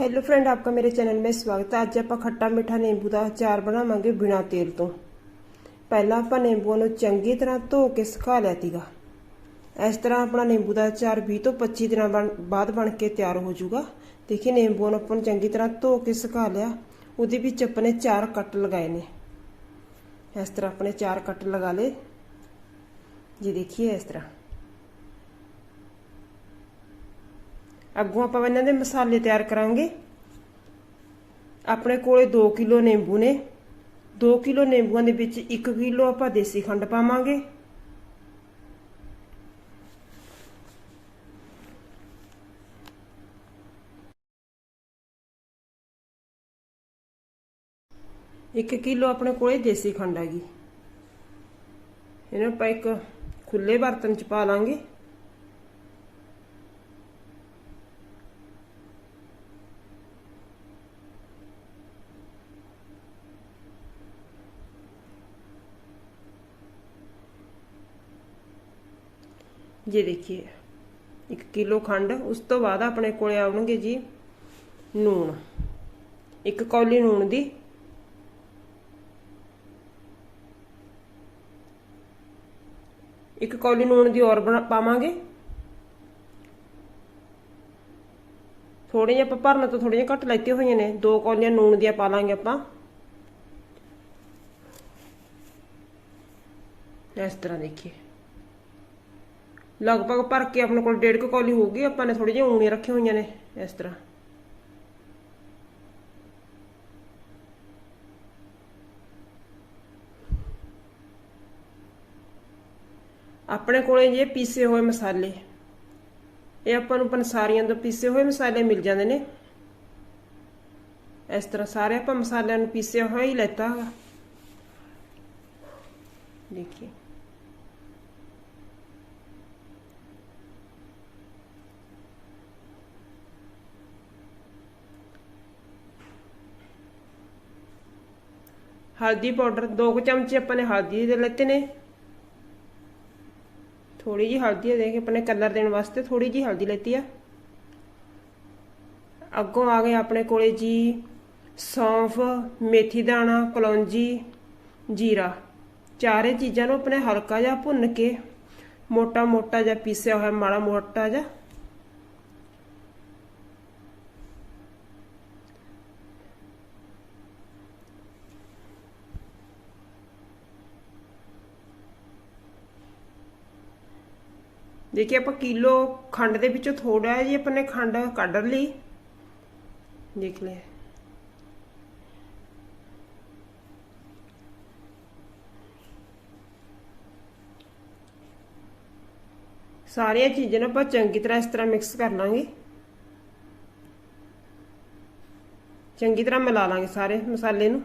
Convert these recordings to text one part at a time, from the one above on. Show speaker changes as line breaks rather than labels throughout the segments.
Hello friend ਆਪਕਾ ਮੇਰੇ channel में स्वागत है ਅੱਜ ਆਪਾਂ ਖੱਟਾ ਮਿੱਠਾ ਨਿੰਬੂ ਦਾ ਅਚਾਰ ਬਣਾਵਾਂਗੇ ਬਿਨਾ ਤੇਲ ਤੋਂ ਪਹਿਲਾਂ ਆਪਾਂ ਨਿੰਬੂਆਂ ਨੂੰ ਚੰਗੀ ਤਰ੍ਹਾਂ ਧੋ ਕੇ ਸੁਕਾ ਲਿਆ ਤੀਗਾ ਇਸ ਤਰ੍ਹਾਂ ਆਪਣਾ ਨਿੰਬੂ ਦਾ ਅਚਾਰ 20 ਤੋਂ 25 ਦਿਨਾਂ ਬਣ- ਬਾਅਦ ਬਣ ਕੇ ਤਿਆਰ ਹੋ ਜਾਊਗਾ ਦੇਖੀ ਨਿੰਬੂਆਂ ਨੂੰ ਆਪਾਂ ਨੂੰ ਚੰਗੀ ਤਰ੍ਹਾਂ ਧੋ ਕੇ ਸੁਕਾ ਲਿਆ ਉਹਦੇ ਵਿੱਚ ਆਪਣੇ ਚਾਰ ਕੱਟ ਲਗਾਏ ਨੇ ਇਸ ਤਰ੍ਹਾਂ ਆਪਣੇ ਚਾਰ ਕੱਟ ਲਗਾ ਲਏ ਜੀ ਦੇਖੀਏ ਇਸ ਤਰ੍ਹਾਂ ਅੱਗੋਂ ਆਪਾਂ ਇਹਨਾਂ ਦੇ ਮਸਾਲੇ ਤਿਆਰ ਕਰਾਂਗੇ। ਆਪਣੇ ਕੋਲੇ 2 ਕਿਲੋ ਨਿੰਬੂ ਨੇ। 2 ਕਿਲੋ ਨਿੰਬੂਆਂ ਦੇ ਵਿੱਚ 1 ਕਿਲੋ ਆਪਾਂ ਦੇਸੀ ਖੰਡ ਪਾਵਾਂਗੇ। ਇੱਕ ਕਿਲੋ ਆਪਣੇ ਕੋਲੇ ਦੇਸੀ ਖੰਡ ਹੈਗੀ। ਇਹਨੂੰ ਆਪਾਂ ਇੱਕ ਖੁੱਲੇ ਬਰਤਨ ਚ ਪਾ ਲਾਂਗੇ। ਜੇ ਦੇਖੀਏ 1 ਕਿਲੋ ਖੰਡ, ਉਸ ਤੋਂ ਬਾਅਦ ਆਪਣੇ ਕੋਲੇ ਆਉਣਗੇ ਜੀ ਨੂਣ। ਇੱਕ ਕੌਲੀ ਨੂਣ ਦੀ। ਇੱਕ ਕੌਲੀ ਨੂਣ ਦੀ ਔਰ ਪਾਵਾਂਗੇ। ਥੋੜੇ ਜਿਹਾ ਆਪਾਂ ਭਰਨ ਤੋਂ ਥੋੜੇ ਜਿਹਾ ਘੱਟ ਲੈਤੇ ਹੋਈਆਂ ਨੇ। ਦੋ ਕੌਲੀਆਂ ਨੂਣ ਦੀਆਂ ਪਾ ਲਾਂਗੇ ਆਪਾਂ। ਇਸ ਤਰ੍ਹਾਂ ਦੇਖੀਏ। ਲਗਭਗ ਭਰ ਕੇ ਆਪਣੇ ਕੋਲ ਡੇਢ ਕੁ ਕੌਲੀ ਹੋਊਗੀ ਆਪਾਂ ਨੇ ਥੋੜੀ ਜਿਹੀ ਊਣੀਆਂ ਰੱਖੀਆਂ ਹੋਈਆਂ ਨੇ ਇਸ ਤਰ੍ਹਾਂ। ਆਪਣੇ ਕੋਲੇ ਜੇ ਪੀਸੇ ਹੋਏ ਮਸਾਲੇ। ਇਹ ਆਪਾਂ ਨੂੰ ਪੰਸਾਰੀਆਂ ਤੋਂ ਪੀਸੇ ਹੋਏ ਮਸਾਲੇ ਮਿਲ ਜਾਂਦੇ ਨੇ। ਇਸ ਤਰ੍ਹਾਂ ਸਾਰੇ ਆਪਾਂ ਮਸਾਲਿਆਂ ਨੂੰ ਪੀਸਿਆ ਹੋਇਆ ਹੀ ਲੈਤਾ ਹੈਗਾ ਦੇਖੀਏ। ਹਲਦੀ ਪਾਊਡਰ 2 ਕੁ ਚਮਚੇ ਆਪਾਂ ਨੇ ਹਲਦੀ ਦੇ ਲੈਤੇ ਨੇ। ਥੋੜੀ ਜੀ ਹਲਦੀ ਦੇ ਕੇ ਆਪਣੇ ਕਲਰ ਦੇਣ ਵਾਸਤੇ ਥੋੜੀ ਜੀ ਹਲਦੀ ਲੈਤੀ ਆ। ਅੱਗੋਂ ਆ ਗਏ ਆਪਣੇ ਕੋਲੇ ਜੀ ਸੌਂਫ, ਮੇਥੀ ਦਾਣਾ, ਕਲੌਂਜੀ, ਜੀਰਾ। ਚਾਰੇ ਚੀਜ਼ਾਂ ਨੂੰ ਆਪਣੇ ਹਲਕਾ ਜਿਹਾ ਭੁੰਨ ਕੇ ਮੋਟਾ ਮੋਟਾ ਜਿਹਾ ਪੀਸਿਆ ਹੋਇਆ, ਮਾੜਾ ਮੋਟਾ ਜਿਹਾ ਦੇਖिए ਆਪਾਂ ਕਿਲੋ ਖੰਡ ਦੇ ਵਿੱਚੋਂ ਥੋੜਾ ਜਿਹਾ ਆਪਾਂ ਨੇ ਖੰਡ ਕੱਢ ਲਈ। ਦੇਖ ਲਿਆ ਸਾਰੀਆਂ ਚੀਜ਼ਾਂ ਨੂੰ ਆਪਾਂ ਚੰਗੀ ਤਰ੍ਹਾਂ ਇਸ ਤਰ੍ਹਾਂ ਮਿਕਸ ਕਰ ਲਾਂਗੇ। ਚੰਗੀ ਤਰ੍ਹਾਂ ਮਿਲਾ ਲਾਂਗੇ ਸਾਰੇ ਮਸਾਲੇ ਨੂੰ।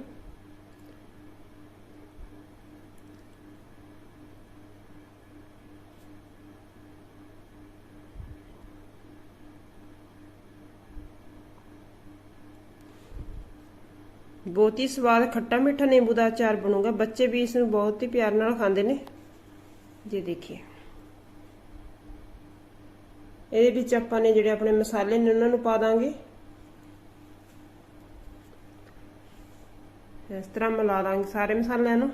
ਬਹੁਤ ਹੀ ਸਵਾਦ ਖੱਟਾ ਮਿੱਠਾ ਨਿੰਬੂ ਦਾ ਅਚਾਰ ਬਣੂਗਾ। ਬੱਚੇ ਵੀ ਇਸ ਨੂੰ ਬਹੁਤ ਹੀ ਪਿਆਰ ਨਾਲ ਖਾਂਦੇ ਨੇ। ਜੇ ਦੇਖੀਏ। ਇਹਦੇ ਵਿੱਚ ਆਪਾਂ ਨੇ ਜਿਹੜੇ ਆਪਣੇ ਮਸਾਲੇ ਨੇ, ਉਹਨਾਂ ਨੂੰ ਪਾ ਦਾਂਗੇ। ਇਸ ਤਰ੍ਹਾਂ ਮਿਲਾ ਦਾਂਗੇ ਸਾਰੇ ਮਸਾਲਿਆਂ ਨੂੰ।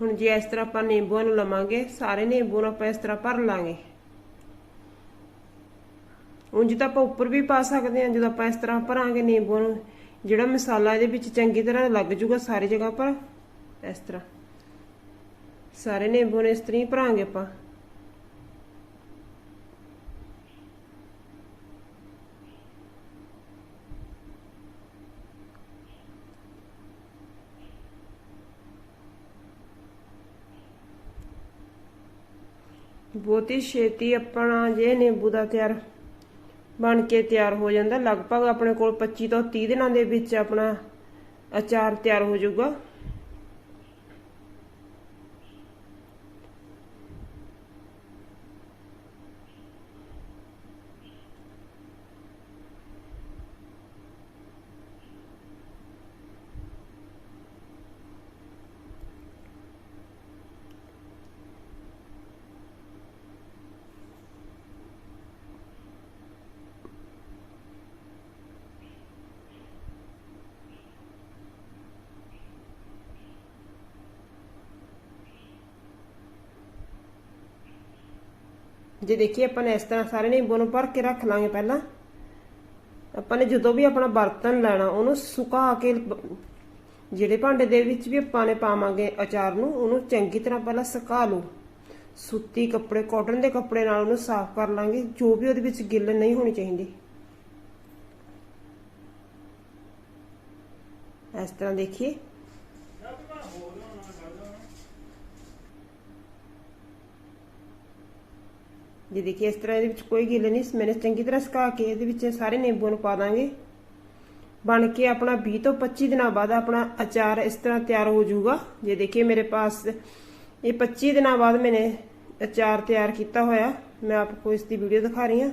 ਹੁਣ ਜੇ ਇਸ ਤਰ੍ਹਾਂ ਆਪਾਂ ਨਿੰਬੂਆਂ ਨੂੰ ਲਵਾਂਗੇ, ਸਾਰੇ ਨਿੰਬੂ ਨੂੰ ਆਪਾਂ ਇਸ ਤਰ੍ਹਾਂ ਭਰ ਲਾਂਗੇ। ਉਂਝ ਤਾਂ ਆਪਾਂ ਉੱਪਰ ਵੀ ਪਾ ਸਕਦੇ ਹਾਂ, ਜਦੋਂ ਆਪਾਂ ਇਸ ਤਰ੍ਹਾਂ ਭਰਾਂਗੇ ਨਿੰਬੂ ਨੂੰ, ਜਿਹੜਾ ਮਸਾਲਾ ਇਹਦੇ ਵਿੱਚ ਚੰਗੀ ਤਰ੍ਹਾਂ ਲੱਗ ਜੂਗਾ ਸਾਰੀ ਜਗ੍ਹਾ ਪਰ ਇਸ ਤਰ੍ਹਾਂ। ਸਾਰੇ ਨਿੰਬੂ ਨੇ ਇਸ ਤਰ੍ਹਾਂ ਹੀ ਭਰਾਂਗੇ ਆਪਾਂ। ਬਹੁਤੀ ਛੇਤੀ ਆਪਣਾ ਜੇ ਨਿੰਬੂ ਦਾ ਤਿਆਰ ਬਣ ਕੇ ਤਿਆਰ ਹੋ ਜਾਂਦਾ। ਲਗਭਗ ਆਪਣੇ ਕੋਲ 25 ਤੋਂ 30 ਦਿਨਾਂ ਦੇ ਵਿੱਚ ਆਪਣਾ ਅਚਾਰ ਤਿਆਰ ਹੋ ਜਾਊਗਾ। ਜੇ ਦੇਖੀਏ ਆਪਾਂ ਨੇ ਇਸ ਤਰ੍ਹਾਂ ਸਾਰੇ ਨਿੰਬੂ ਨੂੰ ਭਰ ਕੇ ਰੱਖ ਲਾਂਗੇ ਪਹਿਲਾਂ, ਆਪਾਂ ਨੇ ਜਦੋਂ ਵੀ ਆਪਣਾ ਬਰਤਨ ਲੈਣਾ, ਉਹਨੂੰ ਸੁਕਾ ਕੇ ਜਿਹੜੇ ਭਾਂਡੇ ਦੇ ਵਿੱਚ ਵੀ ਆਪਾਂ ਨੇ ਪਾਵਾਂਗੇ ਅਚਾਰ ਨੂੰ, ਉਹਨੂੰ ਚੰਗੀ ਤਰ੍ਹਾਂ ਪਹਿਲਾਂ ਸੁਕਾ ਲਓ। ਸੁੱਤੀ ਕੱਪੜੇ ਕਾਟਨ ਦੇ ਕੱਪੜੇ ਨਾਲ ਉਹਨੂੰ ਸਾਫ਼ ਕਰ ਲਾਂਗੇ, ਜੋ ਵੀ ਉਹਦੇ ਵਿੱਚ ਗਿੱਲ ਨਹੀਂ ਹੋਣੀ ਚਾਹੀਦੀ। ਇਸ ਤਰ੍ਹਾਂ ਦੇਖੀਏ। ਜੇ ਦੇਖੀਏ, ਇਸ ਤਰ੍ਹਾਂ ਇਹਦੇ ਵਿੱਚ ਕੋਈ ਗਿੱਲ ਨਹੀਂ ਮੈंने ਚੰਗੀ ਤਰ੍ਹਾਂ ਸੁਕਾ ਕੇ ਇਹਦੇ ਵਿੱਚ ਸਾਰੇ ਨਿੰਬੂ ਨੂੰ ਪਾ ਦਾਂਗੇ। ਬਣ ਕੇ ਆਪਣਾ 20 ਤੋਂ 25 ਦਿਨਾਂ ਬਾਅਦ ਆਪਣਾ ਅਚਾਰ ਇਸ ਤਰ੍ਹਾਂ ਤਿਆਰ ਹੋ ਜਾਊਗਾ। ਜੇ ਦੇਖੀਏ ਮੇਰੇ ਪਾਸ ਇਹ 25 ਦਿਨਾਂ ਬਾਅਦ ਮੈਨੇ ਅਚਾਰ ਤਿਆਰ ਕੀਤਾ ਹੋਇਆ, ਮੈਂ ਆਪਕੋ ਇਸ ਦੀ ਵੀਡੀਓ ਦਿਖਾ ਰਹੀ ਹਾਂ।